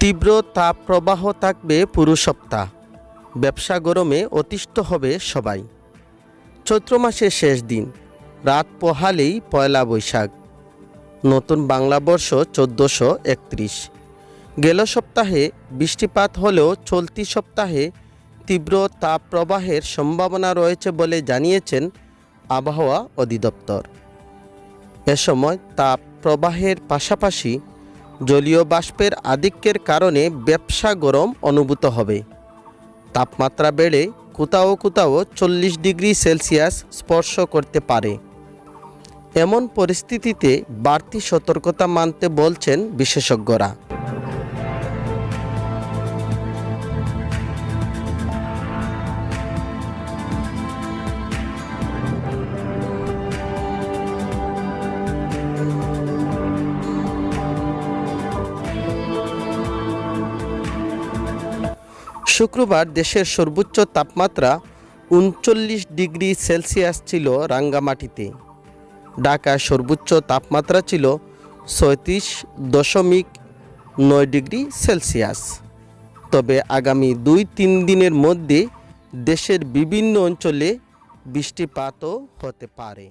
তীব্র তাপ প্রবাহ থাকবে পুরো সপ্তাহ। ব্যবসা গরমে অতিষ্ঠ হবে সবাই। চৈত্র মাসের শেষ দিন, রাত পোহালেই পয়লা বৈশাখ। নতুন বাংলা বর্ষ চোদ্দোশো একত্রিশ। গেল সপ্তাহে বৃষ্টিপাত হলেও চলতি সপ্তাহে তীব্র তাপ প্রবাহের সম্ভাবনা রয়েছে বলে জানিয়েছেন আবহাওয়া অধিদপ্তর। এ সময় তাপ প্রবাহের পাশাপাশি জলীয় বাষ্পের আধিক্যের কারণে ব্যবসা গরম অনুভূত হবে। তাপমাত্রা বেড়ে কোথাও কোথাও চল্লিশ ডিগ্রি সেলসিয়াস স্পর্শ করতে পারে। এমন পরিস্থিতিতে বাড়তি সতর্কতা মানতে বলছেন বিশেষজ্ঞরা। শুক্রবার দেশের সর্বোচ্চ তাপমাত্রা উনচল্লিশ ডিগ্রি সেলসিয়াস ছিল রাঙ্গামাটিতে। ঢাকার সর্বোচ্চ তাপমাত্রা ছিল ছয়ত্রিশ দশমিক নয় ডিগ্রি সেলসিয়াস। তবে আগামী দুই তিন দিনের মধ্যে দেশের বিভিন্ন অঞ্চলে বৃষ্টিপাতও হতে পারে।